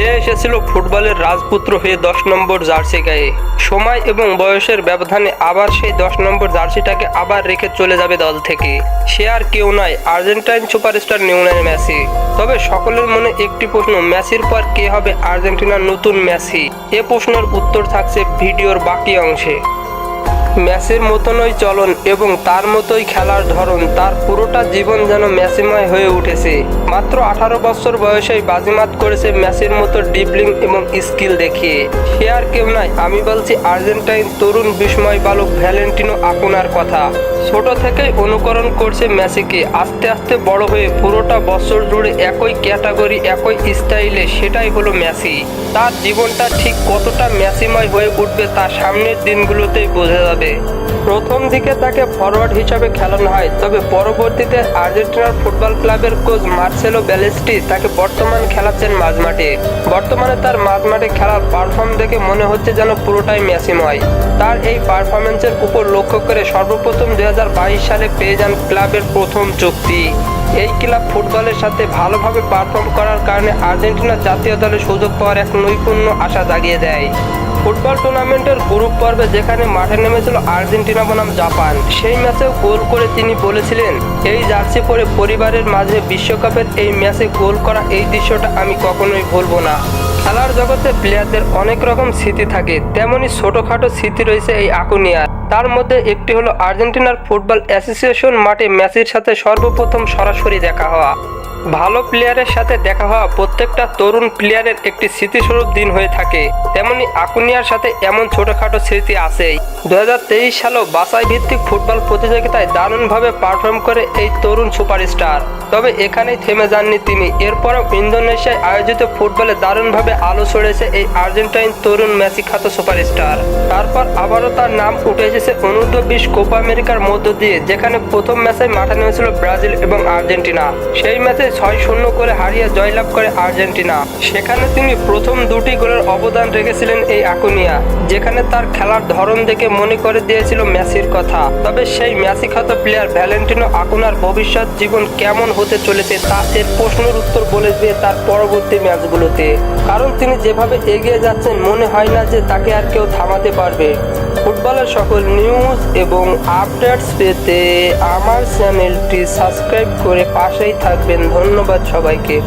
সে এসেছিল ফুটবলের রাজপুত্র হয়ে দশ নম্বর জার্সি গায়ে। সময় এবং বয়সের ব্যবধানে আবার সেই দশ নম্বর জার্সিটাকে আবার রেখে চলে যাবে দল থেকে। সে আর কেউ নয়, আর্জেন্টাইন সুপারস্টার নিউনের মেসি। তবে সকলের মনে একটি প্রশ্ন, মেসির পর কে হবে আর্জেন্টিনার নতুন মেসি? এ প্রশ্নের উত্তর থাকছে ভিডিওর বাকি অংশে। ম্যাচের মতনই চলন এবং তার মতোই খেলার ধরন। তার পুরোটা জীবন যেন ম্যাসিময় হয়ে উঠেছে। মাত্র আঠারো বছর বয়সেই বাজিমাত করেছে ম্যাচের মতো ডিবলিং এবং স্কিল দেখিয়ে। সে আর কেউ নয় আমি বলছি আর্জেন্টাইন তরুণ বিস্ময় বালক ভ্যালেন্টিনো আপুনার কথা। ছোট থেকেই অনুকরণ করছে মেসিকে আস্তে আস্তে বড় হয়ে পুরোটা বছর জুড়ে একই ক্যাটাগরি, একই স্টাইলে সেটাই হলো মেসি তার জীবনটা ঠিক কতটা ম্যাসিময় হয়ে উঠবে তা সামনের দিনগুলোতেই বোঝা যাবে। today. প্রথম দিকে তাকে ফরওয়ার্ড হিসাবে খেলানো হয়, তবে পরবর্তীতে আর্জেন্টিনার ফুটবল ক্লাবের কোচ মার্সেলো ব্যালেস্টি তাকে বর্তমান খেলাচ্ছেন মাঝমাঠে। বর্তমানে তার মাঝমাঠে খেলার পারফর্ম দেখে মনে হচ্ছে যেন পুরোটাই ম্যাসিময় তার এই পারফরমেন্সের উপর লক্ষ্য করে সর্বপ্রথম দু হাজার বাইশ সালে পেয়ে যান ক্লাবের প্রথম চুক্তি। এই ক্লাব ফুটবলের সাথে ভালোভাবে পারফর্ম করার কারণে আর্জেন্টিনা জাতীয় দলে সুযোগ পাওয়ার এক নৈপুণ্য আশা জাগিয়ে দেয়। ফুটবল টুর্নামেন্টের গ্রুপ পর্বে যেখানে মাঠে নেমেছিল আর্জেন্টিনা বনাম জাপান। সেই ম্যাচেও গোল করে তিনি বলেছিলেন, এই জার্সি পরে পরিবারের মাঝে বিশ্বকাপের এই ম্যাচে গোল করা এই দৃশ্যটা আমি কখনোই ভুলবো না। খেলার জগতে প্লেয়ারদের অনেক রকম স্মৃতি থাকে, তেমনি ছোটখাটো স্মৃতি রয়েছে এই আকুনিয়ার তার মধ্যে একটি হলো আর্জেন্টিনার ফুটবল অ্যাসোসিয়েশন মাঠে ম্যাচের সাথে সর্বপ্রথম সরাসরি দেখা হওয়া। ভালো প্লেয়ারের সাথে দেখা হওয়া প্রত্যেকটা তরুণ প্লেয়ারের একটি স্মৃতিস্বরূপ দিন হয়ে থাকে। তেমনি আকুনিয়ার সাথে এমন ছোটখাটো স্মৃতি আছেই। দু হাজার তেইশ সালেও বাসাই ভিত্তিক ফুটবল প্রতিযোগিতায় দারুণভাবে পারফর্ম করে এই তরুণ সুপারস্টার। তবে এখানেই থেমে যাননি তিনি। এরপরও ইন্দোনেশিয়ায় আয়োজিত ফুটবলে দারুণভাবে আলো ছড়েছে এই আর্জেন্টাইন তরুণ মেসি খ্যাত সুপারস্টার। তারপর আবারও তার নাম উঠে এসেছে অনূর্ধ্ব বিশ কোপা আমেরিকার মধ্য দিয়ে, যেখানে প্রথম ম্যাচে মাঠে নেমেছিল ব্রাজিল এবং আর্জেন্টিনা। সেই ম্যাচে ছয় শূন্য করে হারিয়ে জয়লাভ করে আর্জেন্টিনা। সেখানে তিনি প্রথম দুটি গোলের অবদান রেখেছিলেন এই আকুনিয়া যেখানে তার খেলার ধরন দেখে মনে করে দিয়েছিল মেসির কথা। তবে সেই মেসি খ্যাত প্লেয়ার ভ্যালেন্টিনো আকুনার ভবিষ্যৎ জীবন কেমন হতে চলেছে তা এর প্রশ্নের উত্তর বলে দিয়ে তার পরবর্তী ম্যাচগুলোতে। কারণ তিনি যেভাবে এগিয়ে যাচ্ছেন, মনে হয় না যে তাকে আর কেউ থামাতে পারবে। ফুটবলের সকল নিউজ এবং আপডেটস পেতে আমার চ্যানেলটি সাবস্ক্রাইব করে পাশেই থাকবেন। ধন্যবাদ সবাইকে।